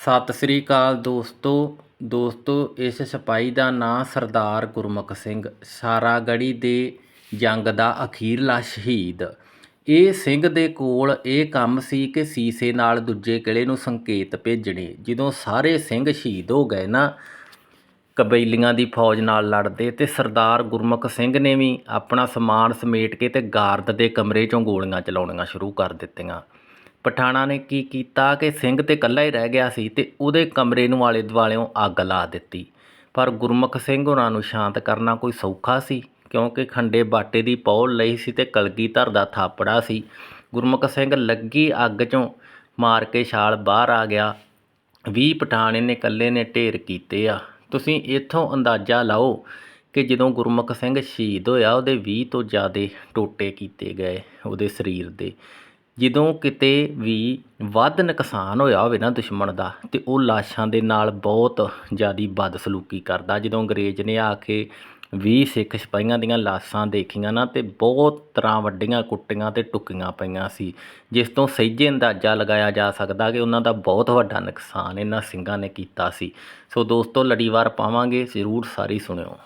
ਸਤਿ ਸ੍ਰੀ ਅਕਾਲ ਦੋਸਤੋ। ਦੋਸਤੋ, ਇਸ ਸਿਪਾਹੀ ਦਾ ਨਾਂ ਸਰਦਾਰ ਗੁਰਮੁਖ ਸਿੰਘ ਸਾਰਾਗੜ੍ਹੀ ਦੇ ਜੰਗ ਦਾ ਅਖੀਰਲਾ ਸ਼ਹੀਦ। ਇਹ ਸਿੰਘ ਦੇ ਕੋਲ ਇਹ ਕੰਮ ਸੀ ਕਿ ਸੀਸੇ ਨਾਲ ਦੂਜੇ ਕਿਲੇ ਨੂੰ ਸੰਕੇਤ ਭੇਜਣੇ। ਜਦੋਂ ਸਾਰੇ ਸਿੰਘ ਸ਼ਹੀਦ ਹੋ ਗਏ ਨਾ, ਕਬੀਲੀਆਂ ਦੀ ਫੌਜ ਨਾਲ ਲੜਦੇ ਤੇ ਸਰਦਾਰ ਗੁਰਮੁਖ ਸਿੰਘ ਨੇ ਵੀ ਆਪਣਾ ਸਮਾਨ ਸਮੇਟ ਕੇ ਤੇ ਗਾਰਦ ਦੇ ਕਮਰੇ ਚੋਂ ਗੋਲੀਆਂ ਚਲਾਉਣੀਆਂ ਸ਼ੁਰੂ ਕਰ ਦਿੱਤੀਆਂ। ਪਠਾਣਾ ਨੇ ਕੀ ਕੀਤਾ ਕਿ ਸਿੰਘ ਤਾਂ ਇਕੱਲਾ ਹੀ ਰਹਿ ਗਿਆ ਸੀ ਅਤੇ ਉਹਦੇ ਕਮਰੇ ਨੂੰ ਆਲੇ ਦੁਆਲਿਓਂ ਅੱਗ ਲਾ ਦਿੱਤੀ। ਪਰ ਗੁਰਮੁਖ ਸਿੰਘ ਉਹਨਾਂ ਨੂੰ ਸ਼ਾਂਤ ਕਰਨਾ ਕੋਈ ਸੌਖਾ ਸੀ, ਕਿਉਂਕਿ ਖੰਡੇ ਬਾਟੇ ਦੀ ਪੌਲ ਲਈ ਸੀ ਅਤੇ ਕਲਗੀਧਰ ਦਾ ਥਾਪੜਾ ਸੀ। ਗੁਰਮੁਖ ਸਿੰਘ ਲੱਗੀ ਅੱਗ ਚੋਂ ਮਾਰ ਕੇ ਛਾਲ ਬਾਹਰ ਆ ਗਿਆ। ਵੀਹ ਪਠਾਣੇ ਨੇ ਇਕੱਲੇ ਨੇ ਢੇਰ ਕੀਤੇ ਆ। ਤੁਸੀਂ ਇੱਥੋਂ ਅੰਦਾਜ਼ਾ ਲਾਓ ਕਿ ਜਦੋਂ ਗੁਰਮੁਖ ਸਿੰਘ ਸ਼ਹੀਦ ਹੋਇਆ, ਉਹਦੇ 20 ਤੋਂ ਜ਼ਿਆਦਾ ਟੋਟੇ ਕੀਤੇ ਗਏ ਉਹਦੇ ਸਰੀਰ ਦੇ। ਜਦੋਂ ਕਿਤੇ ਵੀ ਵੱਧ ਨੁਕਸਾਨ ਹੋਇਆ ਹੋਵੇ ਨਾ ਦੁਸ਼ਮਣ ਦਾ, ਤੇ ਉਹ ਲਾਸ਼ਾਂ ਦੇ ਨਾਲ ਬਹੁਤ ਜ਼ਿਆਦੀ ਬਦਸਲੂਕੀ ਕਰਦਾ। ਜਦੋਂ ਅੰਗਰੇਜ਼ ਨੇ ਆ ਕੇ ਵੀਹ ਸਿੱਖ ਸਿਪਾਹੀਆਂ ਦੀਆਂ ਲਾਸ਼ਾਂ ਦੇਖੀਆਂ ਨਾ, ਤੇ ਬਹੁਤ ਤਰ੍ਹਾਂ ਵੱਡੀਆਂ ਕੁੱਟੀਆਂ ਅਤੇ ਟੁੱਕੀਆਂ ਪਈਆਂ ਸੀ, ਜਿਸ ਤੋਂ ਸਹਿਜੇ ਅੰਦਾਜ਼ਾ ਲਗਾਇਆ ਜਾ ਸਕਦਾ ਕਿ ਉਹਨਾਂ ਦਾ ਬਹੁਤ ਵੱਡਾ ਨੁਕਸਾਨ ਇਹਨਾਂ ਸਿੰਘਾਂ ਨੇ ਕੀਤਾ ਸੀ। ਸੋ ਦੋਸਤੋ, ਲੜੀਵਾਰ ਪਾਵਾਂਗੇ, ਜ਼ਰੂਰ ਸਾਰੀ ਸੁਣਿਓ।